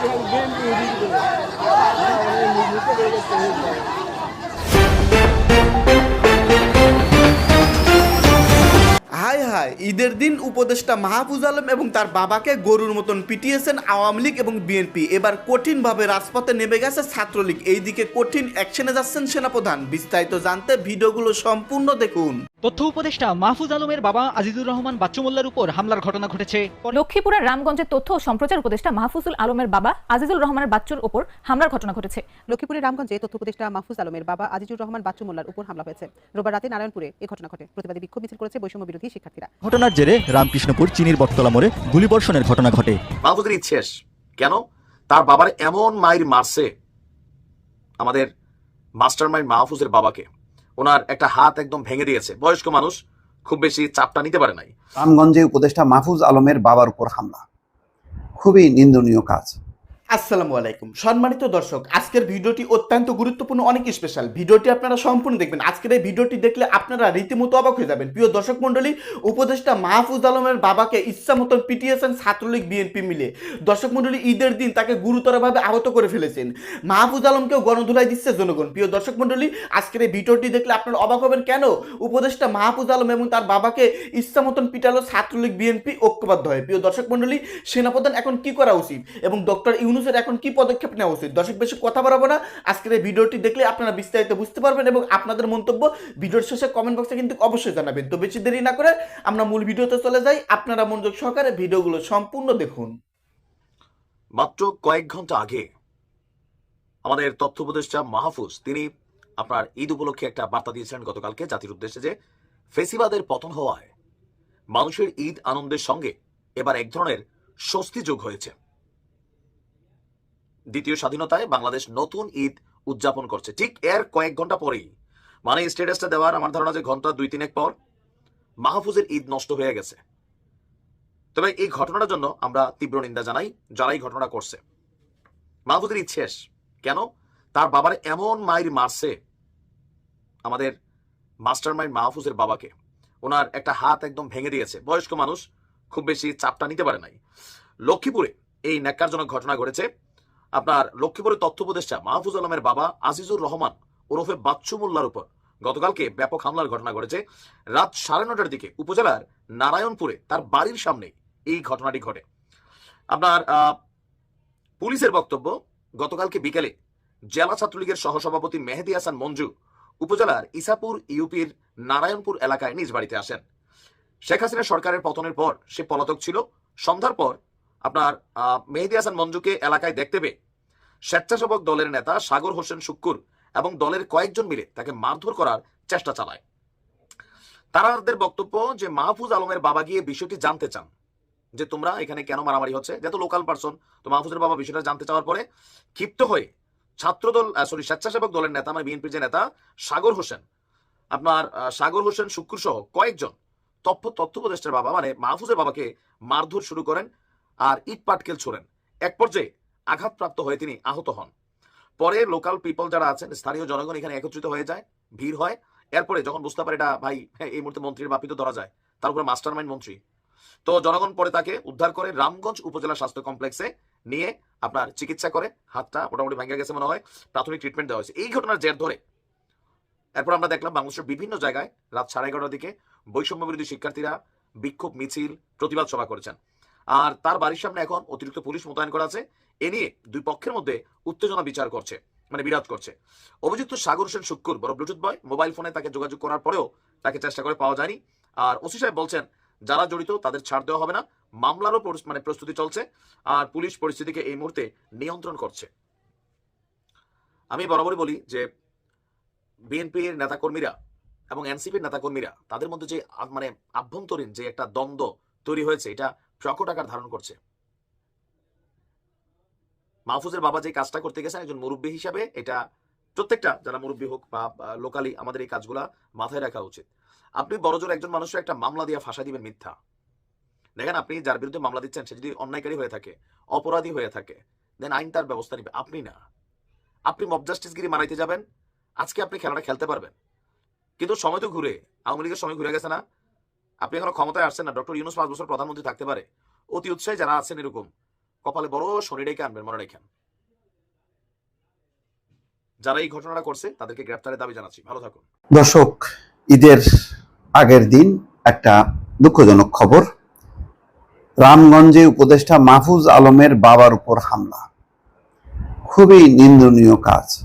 全部売り切れ。হাই ঈদের দিন উপদেষ্টা মাহফুজ আলম এবং তার বাবাকে গরুর মতন পিটিয়েছেন আওয়ামী লীগ এবং বিএনপি। এবার কঠিনভাবে রাজপথে নেমে গেছে ছাত্রলীগ। এইদিকে কঠিন অ্যাকশনে যাচ্ছেন সেনাপ্রধান। বিস্তারিত জানতে ভিডিওগুলো সম্পূর্ণ দেখুন। তথ্য উপদেষ্টা মাহফুজ আলমের বাবা আজিজুর রহমান বাচ্চু মোল্লার উপর হামলার ঘটনা ঘটেছে। লক্ষ্মীপুরের রামগঞ্জের তথ্য ও সম্প্রচার উপদেষ্টা মাহফুজুল আলমের বাবা আজিজুল রহমানের বাচ্চুর উপর হামলার ঘটনা ঘটেছে। লক্ষ্মীপুরের রামগঞ্জে তথ্য উপদেষ্টা মাহফুজ আলমের বাবা আজিজুর রহমান বাচ্চু মোল্লার উপর হামলা হয়েছে। রোববার রাতে নারায়ণপুরে এই ঘটনা ঘটে। প্রতিবাদী বিক্ষোভ মিছিল করেছে বৈষম্য বিরোধী শিক্ষার্থীরা ঘটনার জেরে রামকৃষ্ণপুর চিনির বটতলা মোড়ে গুলিবর্ষণের ঘটনা ঘটে। মাহফুজের ইচ্ছেস কেন? তার বাবার এমন মায়ের মারছে আমাদের মাস্টার মাইন্ড মাহফুজের বাবাকে। ওনার একটা হাত একদম ভেঙে দিয়েছে। বয়স্ক মানুষ খুব বেশি চাপটা নিতে পারে নাই। রামগঞ্জে উপদেষ্টা মাহফুজ আলমের বাবার উপর হামলা। খুবই নিন্দনীয় কাজ। আসসালামু আলাইকুম। সম্মানিত দর্শক, আজকের ভিডিওটি অত্যন্ত গুরুত্বপূর্ণ, অনেক স্পেশাল ভিডিওটি আপনারা সম্পূর্ণ দেখবেন। আজকের এই ভিডিওটি দেখলে আপনারা রীতিমতো অবাক হয়ে যাবেন। প্রিয় দর্শক মণ্ডলী, উপদেষ্টা মাহফুজ আলমের বাবাকে ইচ্ছা মতন পিটিয়েছেন ছাত্রলীগ বিএনপি মিলে। দর্শক মণ্ডলী, ঈদের দিন তাকে গুরুতরভাবে আহত করে ফেলেছেন। মাহফুজ আলমকেও গণধুলাই দিচ্ছে জনগণ। প্রিয় দর্শক মণ্ডলী, আজকের এই ভিডিওটি দেখলে আপনারা অবাক হবেন কেন? উপদেষ্টা মাহফুজ আলম এবং তার বাবাকে ইচ্ছা মতন পিটালো ছাত্রলীগ বিএনপি ঐক্যবদ্ধ হয়। প্রিয় দর্শক মণ্ডলী, সেনাপ্রধান এখন কি করা উচিত? এবং ডক্টর ইউনুসের এখন কি পদক্ষেপ নেওয়া উচিত? দর্শক, বেশি কথা বাড়াবো না। আজকের এই ভিডিওটি দেখলে আপনারা বিস্তারিত বুঝতে পারবেন এবং আপনাদের মন্তব্য ভিডিওর শেষে কমেন্ট বক্সে কিন্তু অবশ্যই জানাবেন। তো বেশি দেরি না করে আমরা মূল ভিডিওতে চলে যাই। আপনারা মনোযোগ সহকারে ভিডিওগুলো সম্পূর্ণ দেখুন। মাত্র কয়েক ঘণ্টা আগে আমাদের তথ্য উপদেষ্টা মাহফুজ, তিনি আপনার ঈদ উপলক্ষে একটা বার্তা দিয়েছিলেন গতকালকে জাতির উদ্দেশ্যে যে ফেসিবাদের পতন হওয়ায় মানুষের ঈদ আনন্দের সঙ্গে এবার এক ধরনের স্বস্তি যোগ হয়েছে। দ্বিতীয় স্বাধীনতায় বাংলাদেশ নতুন ঈদ উদযাপন করছে। ঠিক এর কয়েক ঘণ্টা পরেই মানে স্ট্যাটাসটা দেওয়ার আমার ধারণা যে ঘণ্টা দুই তিনেক পর, মাহফুজের ঈদ নষ্ট হয়ে গেছে। তবে এই ঘটনাটার জন্য আমরা তীব্র নিন্দা জানাই যারা এই ঘটনা করছে। মাহফুজের ঈদ শেষ। কেন? তার বাবার এমন মায়ের মারছে আমাদের মাস্টার মাইন্ড মাহফুজের বাবাকে। ওনার একটা হাত একদম ভেঙে দিয়েছে। বয়স্ক মানুষ খুব বেশি চাপটা নিতে পারে নাই। লক্ষ্মীপুরে এই ন্যাক্কারজনক ঘটনা ঘটেছে। আপনার লক্ষ্মীপুরের তথ্য উপদেষ্টা মাহফুজ আলমের বাবা আজিজুর রহমান ওরফে বাচ্চু মোল্লার উপর। গতকালকে ব্যাপক হামলার ঘটনা ঘটেছে। রাত সাড়ে নটার দিকে উপজেলার নারায়ণপুরে তার বাড়ির সামনে এই ঘটনাটি ঘটে। আপনার পুলিশের বক্তব্য, গতকালকে বিকেলে জেলা ছাত্রলীগের সহসভাপতি মেহেদি হাসান মঞ্জু উপজেলার ইসাপুর ইউপির নারায়ণপুর এলাকায় নিজ বাড়িতে আসেন। শেখ হাসিনা সরকারের পতনের পর সে পলাতক ছিল। সন্ধ্যার পর আপনার মেহেদি হাসান মঞ্জুকে এলাকায় দেখতে পেয়ে স্বেচ্ছাসেবক দলের নেতা সাগর হোসেন শুক্কুর এবং দলের কয়েকজন মিলে তাকে মারধর করার চেষ্টা চালায়। তারাদের বক্তব্য যে মাহফুজ আলমের বাবা গিয়ে বিষয়টি জানতে চান, যে তোমরা এখানে কেন মারামারি হচ্ছে, যেহেতু লোকাল পার্সন, তো মাহফুজের বাবা বিষয়টা জানতে চাওয়ার পরে ক্ষিপ্ত হয়ে ছাত্রদল সরি স্বেচ্ছাসেবক দলের নেতা মানে বিএনপির যে নেতা সাগর হোসেন, আপনার সাগর হোসেন শুক্কুর সহ কয়েকজন তথ্য তথ্য উপদেষ্টার বাবা মানে মাহফুজের বাবাকে মারধর শুরু করেন। আর ইট পাটকেল ছোড়েন। এক পর্যায়ে আঘাতপ্রাপ্ত হয়ে তিনি আহত হন। পরে লোকাল পিপল যারা আছেন, স্থানীয় জনগণ এখানে একত্রিত হয়ে যায়, ভিড় হয়। এরপরে যখন বুঝতে পারে এটা ভাই, এই মুহূর্তে মন্ত্রীর বাপিত ধরা যায়, তার উপরে মাস্টার মাইন্ড মন্ত্রী। তো জনগণ পরে তাকে উদ্ধার করে রামগঞ্জ উপজেলা স্বাস্থ্য কমপ্লেক্সে নিয়ে আপনার চিকিৎসা করে, হাতটা মোটামুটি ভেঙে গেছে মনে হয়, প্রাথমিক ট্রিটমেন্ট দেওয়া হয়েছে। এই ঘটনার জের ধরে এরপর আমরা দেখলাম বাংলাদেশের বিভিন্ন জায়গায় রাত সাড়ে এগারোটার দিকে বৈষম্য বিরোধী শিক্ষার্থীরা বিক্ষোভ মিছিল, প্রতিবাদ সভা করেছেন। আর তার বাড়ির সামনে এখন অতিরিক্ত পুলিশ মোতায়েন করা আছে। এ নিয়ে দুই পক্ষের মধ্যে উত্তেজনা বিচার করছে মানে বিরাজ করছে। অভিযুক্ত সাগর হোসেন শুক্কুর বড় ব্লুটুথ বয়, মোবাইল ফোনে তাকে যোগাযোগ করার পরেও তাকে চেষ্টা করে পাওয়া যায়নি। আর ওসি সাহেব বলছেন, যারা জড়িত তাদের ছাড় দেওয়া হবে না। মামলারও মানে প্রস্তুতি চলছে আর পুলিশ পরিস্থিতিকে এই মুহূর্তে নিয়ন্ত্রণ করছে। আমি বরাবরই বলি যে, বিএনপির নেতাকর্মীরা এবং এনসিপির নেতাকর্মীরা তাদের মধ্যে যে মানে আভ্যন্তরীণ যে একটা দ্বন্দ্ব তৈরি হয়েছে, এটা প্রকট আকার ধারণ করছে। মাহফুজের বাবা যে কাজটা করতে গেছেন, একজন মুরব্বী হিসাবে এটা প্রত্যেকটা যারা মুরব্বী হোক বা লোকালি আমাদের এই কাজগুলা মাথায় রাখা উচিত। আপনি বড়জোর একজন মানুষের একটা মামলা দিয়ে ফাঁসা দিবেন মিথ্যা। দেখেন আপনি যার বিরুদ্ধে মামলা দিচ্ছেন, সে যদি অন্যায়কারী হয়ে থাকে, অপরাধী হয়ে থাকে দেন আইন তার ব্যবস্থা নিবে। আপনি না। আপনি মব জাস্টিসগিরি মারাইতে যাবেন, আজকে আপনি খেলাটা খেলতে পারবেন। কিন্তু সময় তো ঘুরে, আওয়ামী লীগের সময় ঘুরে গেছে না? আপনি এখনও ক্ষমতায় আসছেন না, ডক্টর ইউনুস পাঁচ বছর প্রধানমন্ত্রী থাকতে পারে। অতি উৎসাহী যারা আছেন এরকম, কপালে বড় শনি রেখে আনবেন, মনে রেখেন। যারা এই ঘটনাটা করছে, তাদেরকে গ্রেপ্তারের দাবি জানাচ্ছি। ভালো থাকুন। দর্শক, ঈদের আগের দিন একটা দুঃখজনক খবর। রামগঞ্জে উপদেষ্টা মাহফুজ আলমের বাবার উপর হামলা। খুবই নিন্দনীয় কাজ।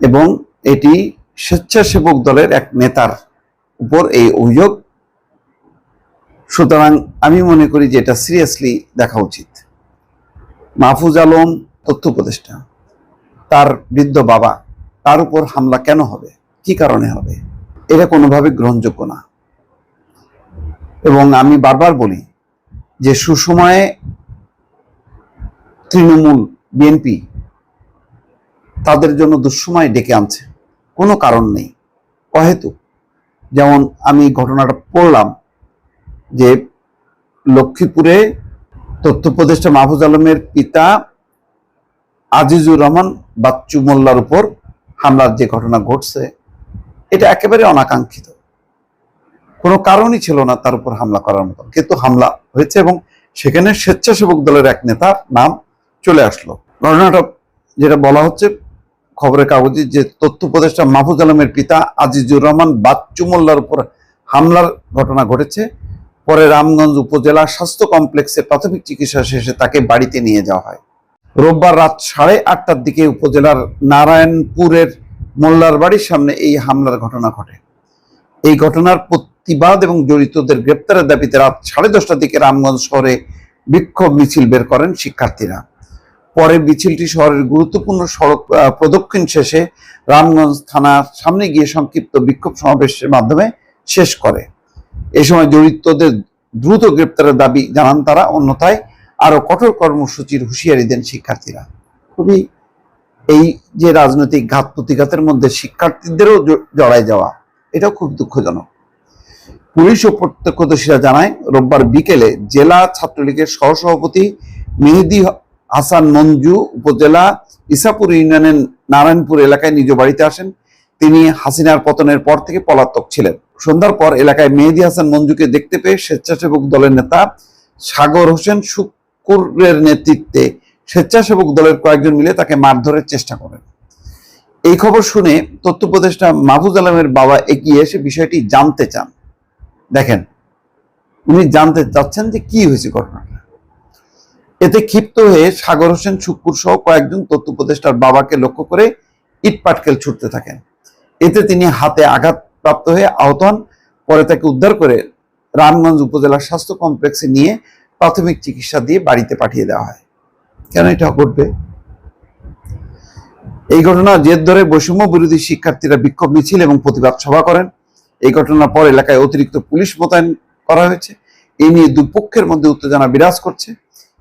এবং এটি স্বেচ্ছাসেবক দলের এক নেতার উপর এই অভিযোগ সুতরাং আমি মনে করি যে এটা সিরিয়াসলি দেখা উচিত। মাহফুজ আলম, তথ্য উপদেষ্টা, তার বৃদ্ধ বাবা, তার উপর হামলা কেন হবে? কি কারণে হবে? এটা কোনোভাবে গ্রহণযোগ্য না। এবং আমি বারবার বলি যে সুসময়ে তৃণমূল বিএনপি তাদের জন্য দুঃসময় ডেকে আনছে। কোনো কারণ নেই। অহেতুক। যেমন আমি ঘটনাটা পড়লাম যে লক্ষ্মীপুরে তথ্য উপদেষ্টা মাহফুজ আলমের পিতা আজিজুর রহমান বাচ্চু মোল্লার উপর হামলার যে ঘটনা ঘটছে, এটা একেবারে অনাকাঙ্ক্ষিত। কোনো কারণই ছিল না তার উপর হামলা করার মতো। কিন্তু হামলা হয়েছে এবং সেখানে স্বেচ্ছাসেবক দলের এক নেতার নাম চলে আসলো। ঘটনাটা যেটা বলা হচ্ছে, খবরের কাগজে যে তথ্য উপদেষ্টা মাহফুজ আলমের পিতা আজিজুর রহমান বাচ্চু মোল্লার উপর হামলার ঘটনা ঘটেছে পরে রামগঞ্জ উপজেলা স্বাস্থ্য কমপ্লেক্সে প্রাথমিক চিকিৎসা শেষে তাকে বাড়িতে নিয়ে যাওয়া হয়। রোববার রাত সাড়ে আটটার দিকে উপজেলার নারায়ণপুরের মোল্লার বাড়ির সামনে এই হামলার ঘটনা ঘটে। এই ঘটনার প্রতিবাদ এবং জড়িতদের গ্রেপ্তারের দাবিতে রাত সাড়ে দশটার দিকে রামগঞ্জ শহরে বিক্ষোভ মিছিল বের করেন শিক্ষার্থীরা। পরে মিছিলটি শহরের গুরুত্বপূর্ণ সড়ক প্রদক্ষিণ শেষে রামগঞ্জ থানার সামনে গিয়ে সংক্ষিপ্ত বিক্ষোভ সমাবেশের মাধ্যমে শেষ করে। এ সময় জড়িতদের দ্রুত গ্রেপ্তারের দাবি জানান তারা, অন্যথায় আরও কঠোর কর্মসূচির হুঁশিয়ারি দেন শিক্ষার্থীরা। খুবই এই যে রাজনৈতিক ঘাত প্রতিঘাতের মধ্যে শিক্ষার্থীদেরও জড়ায় যাওয়া, এটাও খুব দুঃখজনক। পুলিশ ও প্রত্যক্ষদর্শীরা জানায়, রোববার বিকেলে জেলা ছাত্রলীগের সহসভাপতি মেহেদি হাসান মঞ্জু উপজেলা ইসাপুর ইউনিয়নের নারায়ণপুর এলাকায় নিজ বাড়িতে আসেন। তিনি হাসিনার পতনের পর থেকে পলাতক ছিলেন। সন্ধ্যার পর এলাকায় মেহেদি হাসান মঞ্জুকে দেখতে পেয়ে স্বেচ্ছাসেবক দলের নেতা সাগর হোসেন শুকুরের নেতৃত্বে স্বেচ্ছাসেবক দলের কয়েকজন মিলে তাকে মারধরের চেষ্টা করেন। এই খবর শুনে তথ্য উপদেষ্টা মাহফুজ আলমের বাবা এগিয়ে এসে বিষয়টি জানতে চান। দেখেন, উনি জানতে চাচ্ছেন যে কি হয়েছে ঘটনাটা। এতে ক্ষিপ্ত হয়ে সাগর হোসেন শুক্কুর সহ কয়েকজন তথ্য উপদেষ্টার বাবাকে লক্ষ্য করে ইট পাটকেল ছুটতে থাকেন। এতে তিনি হাতে আঘাতপ্রাপ্ত হয়ে আহত হন। পরে তাকে উদ্ধার করে রামগঞ্জ উপজেলার স্বাস্থ্য কমপ্লেক্সে নিয়ে প্রাথমিক চিকিৎসা দিয়ে বাড়িতে পাঠিয়ে দেওয়া হয়। কেন এটা ঘটবে? এই ঘটনা জের ধরে বৈষম্য বিরোধী শিক্ষার্থীরা বিক্ষোভ মিছিল এবং প্রতিবাদ সভা করেন। এই ঘটনার পর এলাকায় অতিরিক্ত পুলিশ মোতায়েন করা হয়েছে। এই নিয়ে দুপক্ষের মধ্যে উত্তেজনা বিরাজ করছে।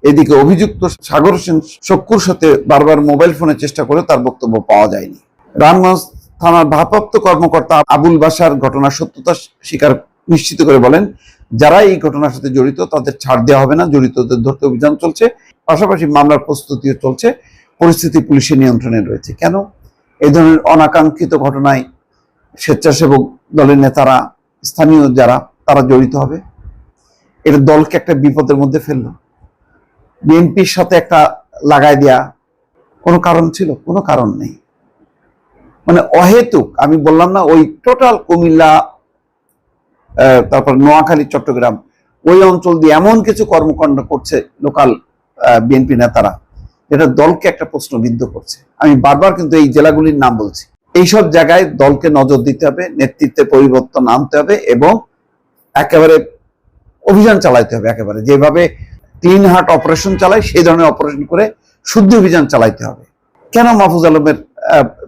এদিকে অভিযুক্ত সাগর সেন শক্কুর সাথে বারবার মোবাইল ফোনে চেষ্টা করে তার বক্তব্য পাওয়া যায়নি। রামগঞ্জ থানার ভারপ্রাপ্ত কর্মকর্তা আবুল বাসার ঘটনার সত্যতা স্বীকার নিশ্চিত করে বলেন, যারা এই ঘটনার সাথে জড়িত তাদের ছাড় দেওয়া হবে না, জড়িতদের ধরতে অভিযান চলছে, পাশাপাশি মামলার প্রস্তুতিও চলছে, পরিস্থিতি পুলিশের নিয়ন্ত্রণে রয়েছে। কেন? এই ধরনের অনাকাঙ্ক্ষিত ঘটনায় স্বেচ্ছাসেবক দলের নেতারা, স্থানীয় যারা, তারা জড়িত হবে? এটা দলকে একটা বিপদের মধ্যে ফেলল। বিএনপির সাথে একটা লাগাই দেয়া কোনো কারণ ছিল? কোনো কারণ নেই। মানে অহেতুক, আমি বললাম না ওই টোটাল কুমিল্লা তারপর নোয়াখালী, চট্টগ্রাম, ওই অঞ্চল দিয়ে এমন কিছু কর্মকাণ্ড করছে লোকাল বিএনপি নেতারা এটা দলকে একটা প্রশ্নবিদ্ধ করছে। আমি বারবার কিন্তু এই জেলাগুলির নাম বলছি। এইসব জায়গায় দলকে নজর দিতে হবে, নেতৃত্বে পরিবর্তন আনতে হবে এবং একেবারে অভিযান চালাইতে হবে একেবারে। যেভাবে ক্লিন হার্ট অপারেশন চালায়, সেই ধরনের অপারেশন করে শুদ্ধ অভিযান চালাইতে হবে। কেন মাহফুজ আলমের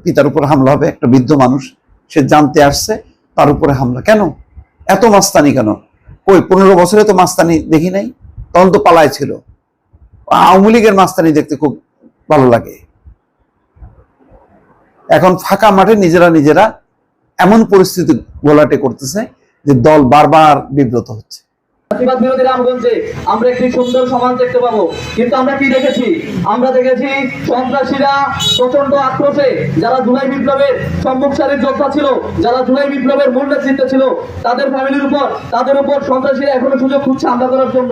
পিতার উপর হামলা হবে, একটা বৃদ্ধ মানুষ, সে জানতে আসছে, তার উপরে হামলা। কেন? এত মাস্তানি কেন? কই, পনেরো বছরে তো মাস্তানি দেখি নাই? তখন তো পালায় ছিল। আওয়ামী লীগের মাস্তানি দেখতে খুব ভালো লাগে। এখন ফাঁকা মাঠে নিজেরা নিজেরা এমন পরিস্থিতি গোলাটে করতেছে যে দল বারবার বিব্রত হচ্ছে। ফ্যাসিবাদ বিরোধী রামগঞ্জে আমরা একটি সুন্দর সমাজ দেখতে পাবো। কিন্তু আমরা কি দেখেছি? আমরা দেখেছি সন্ত্রাসীরা প্রচণ্ড আক্রোশে যারা জুলাই বিপ্লবের সম্মুখ সারির যোদ্ধা ছিল যারা জুলাই বিপ্লবের মূল নেতৃত্ব ছিল তাদের ফ্যামিলির উপর তাদের উপর সন্ত্রাসীরা এখনও সুযোগ খুঁজছে হামলা করার জন্য।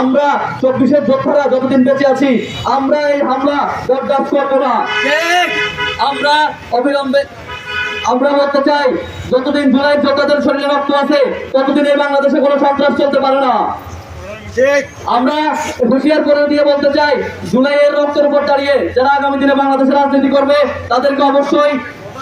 আমরা চব্বিশের যোদ্ধারা যতদিন বেঁচে আছি আমরা এই হামলা বরদাস্ত করব না। আমরা অবিলম্বে আমরা বলতে চাই যতদিন জুলাই যোদ্ধাদের শরীরে রক্ত আছে ততদিন এই বাংলাদেশে কোনো সন্ত্রাস চলতে পারে না। আমরা হুঁশিয়ার করে দিয়ে বলতে চাই জুলাইয়ের রক্তের উপর দাঁড়িয়ে যারা আগামী দিনে বাংলাদেশে রাজনীতি করবে তাদেরকে অবশ্যই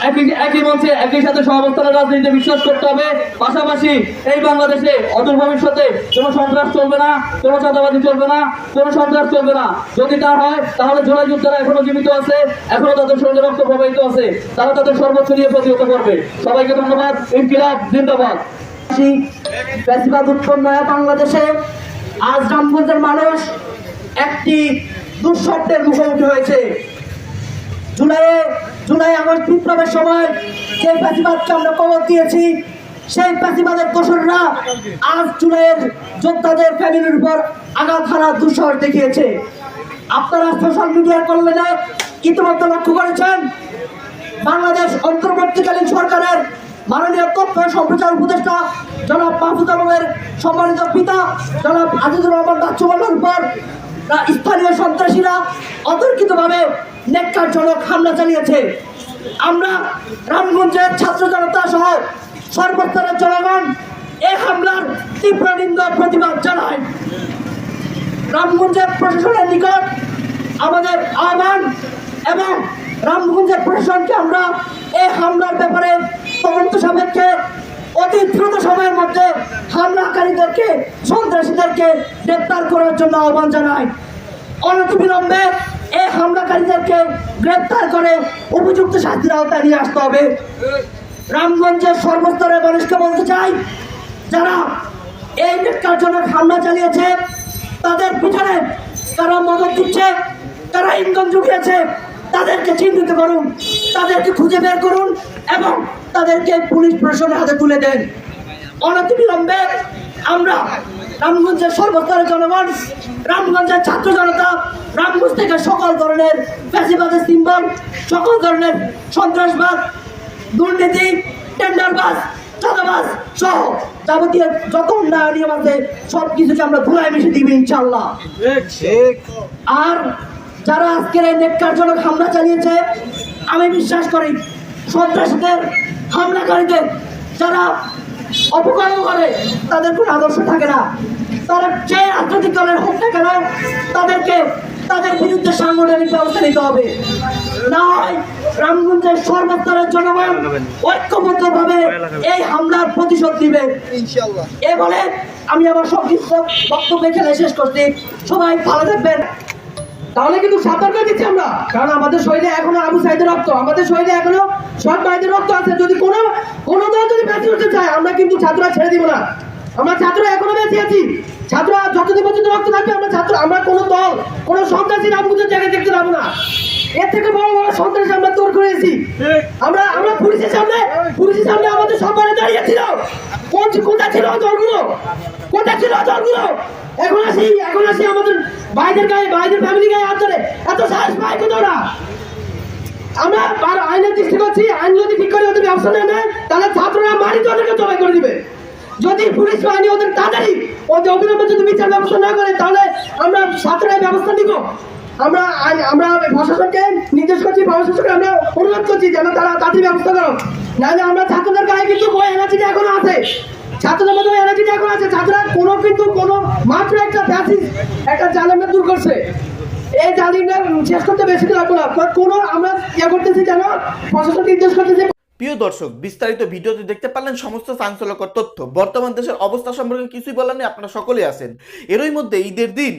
একই একই মঞ্চে একই সাথে সহাবস্থানের রাজনীতিতে বিশ্বাস করতে হবে। পাশাপাশি এই বাংলাদেশে অদূর ভবিষ্যতে কোনো সন্ত্রাস চলবে না, কোনো চাঁদাবাজি চলবে না, কোনো সন্ত্রাস চলবে না। যদি তা হয়, তাহলে জুলাই যোদ্ধারা এখনও জীবিত আছে, এখনও তাদের শরীরে রক্ত প্রবাহিত আছে, তারা তাদের সর্বোচ্চ দিয়ে প্রতিহত করবে। সবাইকে ধন্যবাদ। ইনকিলাব, জিন্দাবাদ। ফ্যাসিবাদ উৎপন্ন বাংলাদেশে। আজ রামগঞ্জের মানুষ একটি দুঃস্বপ্নের মুখোমুখি হয়েছে। জুলাইয়ে জুলাই আগস্ট বিপ্লবের সময় যে ফ্যাসিবাদকে আমরা কবর দিয়েছি, সেই ফ্যাসিবাদের দোসররা আজ জুলাইয়ের যোদ্ধাদের ফ্যামিলির উপর আঘাত হানার দুঃসাহস দেখিয়েছে। আপনারা সোশ্যাল মিডিয়ার কল্যাণে ইতিমধ্যে লক্ষ্য করেছেন, বাংলাদেশ অন্তর্বর্তীকালীন সরকারের মাননীয় তথ্য সম্প্রচার উপদেষ্টা জনাব মাহফুজ আলমের সম্মানিত পিতা জনাব আজিজুর রহমান বাচ্চুমাল্লার উপর, রা- স্থানীয় সন্ত্রাসীরা অতর্কিতভাবে নেককারজনক হামলা চালিয়েছে। আমরা রামগঞ্জের ছাত্র জনতা সহ সর্বস্তরের জনগণ এই হামলার তীব্র নিন্দা প্রতিবাদ জানায় রামগঞ্জের প্রশাসনের নিকট আমাদের আহ্বান এবং রামগঞ্জের প্রশাসনকে আমরা এই হামলার ব্যাপারে তদন্ত সাপেক্ষে অতি দ্রুত সময়ের মধ্যে হামলাকারীদেরকে, সন্ত্রাসীদেরকে গ্রেপ্তার করার জন্য আহ্বান জানাই। অনতিবিলম্বে এই হামলাকারীদেরকে গ্রেপ্তার করে উপযুক্ত শাস্তির আওতায় নিয়ে আসতে হবে। রামগঞ্জের সর্বস্তরের মানুষকে বলতে চাই, যারা এই নেটকারজনক হামলা চালিয়েছে, তাদের পিছনে তারা মদত দিচ্ছে, তারা ইন্ধন জুগিয়েছে, তাদেরকে চিহ্নিত করুন, তাদেরকে খুঁজে বের করুন এবং তাদেরকে পুলিশ প্রশাসনের হাতে তুলে দেন। অনতিবিলম্বে আমরা রামগঞ্জের সর্বস্তরের জনগণ, রামগঞ্জের ছাত্র জনতা, রামগঞ্জ থেকে সকল ধরনের ফ্যাসিবাদের সিম্বল, সকল ধরনের সন্ত্রাসবাদ, দুর্নীতি, টেন্ডারবাজ, চাঁদাবাজ সহ যাবতীয় যত উন্নয়ন নিয়ম আছে সব কিছুকে আমরা ধুলায় মিশে দিবি ইনশাল্লাহ আর যারা আজকের এই নেককারজনক হামলা চালিয়েছে, আমি বিশ্বাস করি সন্ত্রাসীদের, হামলাকারীদের, যারা অপকর্ম করে তাদের কোনো আদর্শ থাকে না। তারা যে রাজনৈতিক দলের হোক না কেন তাদেরকে তাদের বিরুদ্ধে সাংগঠনিক ব্যবস্থা নিতে হবে। না হয় রামগঞ্জের সর্বস্তরের জনগণ ঐক্যবদ্ধভাবে এই হামলার প্রতিশোধ দিবে এ বলে আমি আমার সংক্ষিপ্ত বক্তব্য এখানে শেষ করছি। সবাই ভালো থাকবেন। তাহলে কিন্তু সতর্ক দিচ্ছি আমরা। কারণ আমাদের শরীরে এখনও আবু সাইদের রক্ত, আমাদের শরীরে এখনও সব ভাইদের রক্ত আছে। যদি কোনো কোনো দল যদি বেঁচে উঠতে চায়, আমরা কিন্তু ছাত্ররা ছেড়ে দিব না। আমরা ছাত্র এখনও বেঁচে আছি। ছাত্র যতদিন পর্যন্ত রক্ত থাকবে, আমরা ছাত্র আমরা কোনো দল, কোনো সন্ত্রাসী রামগুজের জায়গায় দেখতে পাবো না। এর থেকে বড় বড় সন্ত্রাসী আমরা তোর করেছি আমরা পুলিশের সামনে পুলিশের সামনে আমাদের সম্মানে দাঁড়িয়েছিল কোন কোথা ছিল দলগুলো? কোথা ছিল দলগুলো? এখন আসি এখন আসি আমাদের ভাইদের গায়ে, ভাইদের ফ্যামিলি গায়ে হাত এত সাহস পাই কোথাও না আমরা আর আইনের দৃষ্টি করছি, আইন যদি ঠিক করে ওদের ব্যবস্থা না নেয়, তাহলে ছাত্ররা মারিতে ওদেরকে জবাই করে দিবে। যদি পুলিশ বাহিনী ওদের তাড়াতাড়ি ওদের অবিলম্বে যদি বিচার ব্যবস্থা না করে, তাহলে আমরা ছাত্ররা ব্যবস্থা নিব। আমরা আমরা প্রশাসনকে নির্দেশ করছি, প্রশাসনকে আমরা অনুরোধ করছি যেন তারা তাড়াতাড়ি ব্যবস্থা করো। নাহলে আমরা ছাত্রদের গায়ে কিন্তু ওই এনার্জিটা এখনও আছে। ছাত্রদের মধ্যে ওই এনার্জিটা এখন আছে। ছাত্ররা কোনো কিন্তু কোনো মাত্র একটা ব্যাসিস একটা জালেমে দূর করছে। এই জালিমটা শেষ করতে বেশি লাগবে না। কোনো আমরা ইয়ে করতেছি যেন প্রশাসন নির্দেশ করতেছি প্রিয় দর্শক, বিস্তারিত ভিডিওতে দেখতে পারলেন সমস্ত চাঞ্চল্যকর তথ্য। বর্তমান দেশের অবস্থা সম্পর্কে কিছুই বলার নেই, আপনারা সকলেই আছেন। এরই মধ্যে ঈদের দিন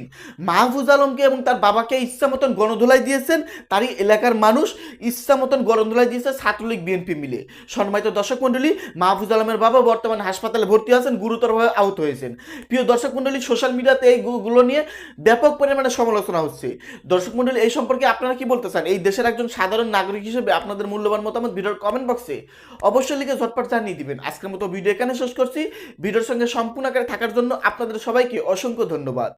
মাহফুজ আলমকে এবং তার বাবাকে ইচ্ছা মতন গণধোলাই দিয়েছেন, তারই এলাকার মানুষ ইচ্ছা মতন গণধোলাই দিয়েছে ছাত্রলীগ বিএনপি মিলে। সম্মানিত দর্শক মণ্ডলী, মাহফুজ আলমের বাবা বর্তমানে হাসপাতালে ভর্তি আছেন, গুরুতরভাবে আহত হয়েছেন। প্রিয় দর্শক মণ্ডলী, সোশ্যাল মিডিয়াতে এইগুলো নিয়ে ব্যাপক পরিমাণে সমালোচনা হচ্ছে। দর্শক মণ্ডলী, এই সম্পর্কে আপনারা কি বলতে চান? এই দেশের একজন সাধারণ নাগরিক হিসেবে আপনাদের মূল্যবান মতামত ভিডিওর কমেন্ট বক্সে করছে। অবশ্যই লিখে ঝটপট জানিয়ে দিবেন। আজকের মতো ভিডিও এখানে শেষ করছি। ভিডিওর সঙ্গে সম্পূর্ণ আকারে থাকার জন্য আপনাদের সবাইকে অসংখ্য ধন্যবাদ।